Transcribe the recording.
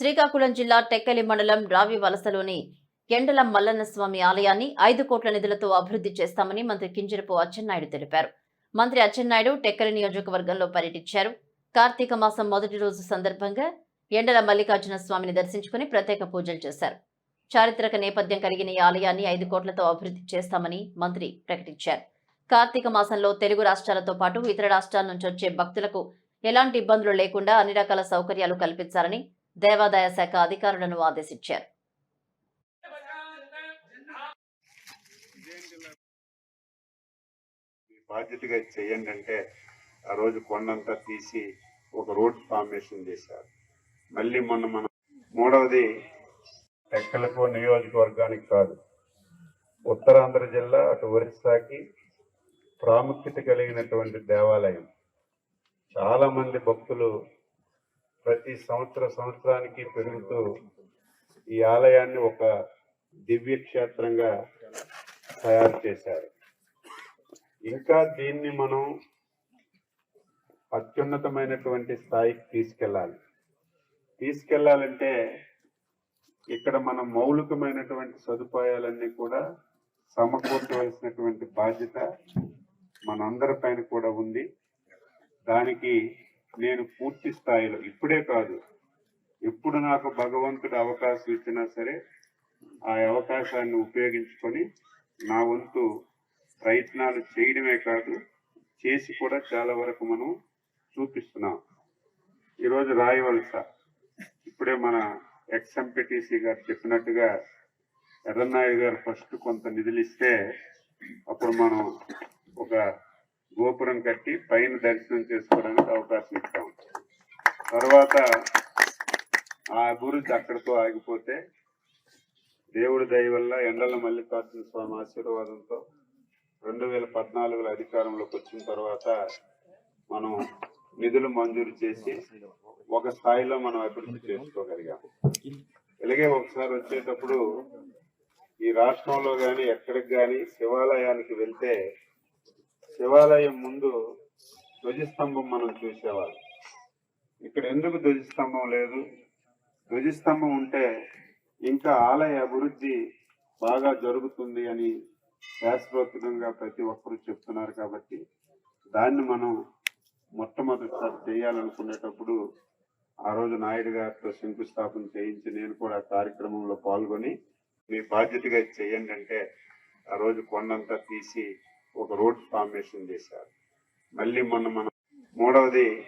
శ్రీకాకుళం జిల్లా టెక్కలి మండలం రావి వలసలోని ఎండల మల్లన్న స్వామి ఆలయాన్ని ఐదు కోట్ల నిధులతో అభివృద్ధి చేస్తామని మంత్రి కింజరపు అచ్చెన్నాయుడు తెలిపారు. మంత్రి అచ్చెన్నాయుడు టెక్కలి నియోజకవర్గంలో పర్యటించారు. కార్తీక మాసం మొదటి రోజు సందర్భంగా ఎండల మల్లికార్జున స్వామిని దర్శించుకుని ప్రత్యేక పూజలు చేశారు. చారిత్రక నేపథ్యం కలిగిన ఈ ఆలయాన్ని ఐదు కోట్లతో అభివృద్ధి చేస్తామని మంత్రి ప్రకటించారు. కార్తీక మాసంలో తెలుగు రాష్ట్రాలతో పాటు ఇతర రాష్ట్రాల నుంచి వచ్చే భక్తులకు ఎలాంటి ఇబ్బందులు లేకుండా అన్ని రకాల సౌకర్యాలు కల్పించాలని దేవాదాయ శాఖ అధికారులను ఆదేశించారు. బాధ్యతగా చేయండి అంటే ఆ రోజు కొండంతా తీసి ఒక రోడ్ ఫార్మేషన్ చేశారు. మళ్ళీ మొన్న మనం మూడవది టెక్కలకు నియోజకవర్గానికి కాదు ఉత్తరాంధ్ర జిల్లా అటు ఒరిస్సాకి ప్రాముఖ్యత కలిగినటువంటి దేవాలయం. చాలా మంది భక్తులు ప్రతి సంవత్సర సంవత్సరానికి పెరుగుతూ ఈ ఆలయాన్ని ఒక దివ్య క్షేత్రంగా తయారు చేశారు. ఇంకా దీన్ని మనం అత్యున్నతమైనటువంటి స్థాయికి తీసుకెళ్ళాలి. తీసుకెళ్ళాలంటే ఇక్కడ మన మౌలికమైనటువంటి సదుపాయాలన్నీ కూడా సమకూర్చవలసినటువంటి బాధ్యత మనందరిపైన కూడా ఉంది. దానికి నేను పూర్తి స్థాయిలో ఇప్పుడే కాదు. ఎప్పుడు నాకు భగవంతుడు అవకాశం ఇచ్చినా సరే ఆ అవకాశాన్ని ఉపయోగించుకొని నా వంతు ప్రయత్నాలు చేయడమే కాదు చేసి కూడా చాలా వరకు మనం చూపిస్తున్నాం. ఈరోజు రాయవలస ఇప్పుడే మన ఎక్స్ఎంపిటిసి గారు చెప్పినట్టుగా ఎర్రన్నాయుడు గారు ఫస్ట్ కొంత నిధులు ఇస్తే అప్పుడు మనం ఒక గోపురం కట్టి పైన దర్శనం చేసుకోవడానికి అవకాశం ఇస్తాం. తర్వాత ఆ అభివృద్ధి అక్కడితో ఆగిపోతే దేవుడి దయ వల్ల ఎండల మల్లికార్జున స్వామి ఆశీర్వాదంతో రెండు వేల పద్నాలుగులో అధికారంలోకి వచ్చిన తర్వాత మనం నిధులు మంజూరు చేసి ఒక స్థాయిలో మనం అభివృద్ధి చేసుకోగలిగాం. ఇలాగే ఒకసారి వచ్చేటప్పుడు ఈ రాష్ట్రంలో కానీ ఎక్కడికి కానీ శివాలయానికి వెళ్తే శివాలయం ముందు ధ్వజస్తంభం మనం చూసేవాళ్ళం. ఇక్కడ ఎందుకు ధ్వజస్తంభం లేదు? ధ్వజస్తంభం ఉంటే ఇంకా ఆలయ అభివృద్ధి బాగా జరుగుతుంది అని శాస్త్రోత్తకంగా ప్రతి ఒక్కరూ చెప్తున్నారు కాబట్టి దాన్ని మనం మొట్టమొదటిసారి చేయాలనుకునేటప్పుడు ఆ రోజు నాయుడు గారితో శంకుస్థాపన చేయించి నేను కూడా కార్యక్రమంలో పాల్గొని మీ బాధ్యతగా చేయండి అంటే ఆ రోజు కొండంతా తీసి ఒక రోడ్ ఫార్మేషన్ చేశారు. మళ్ళీ మొన్న మనం మూడవది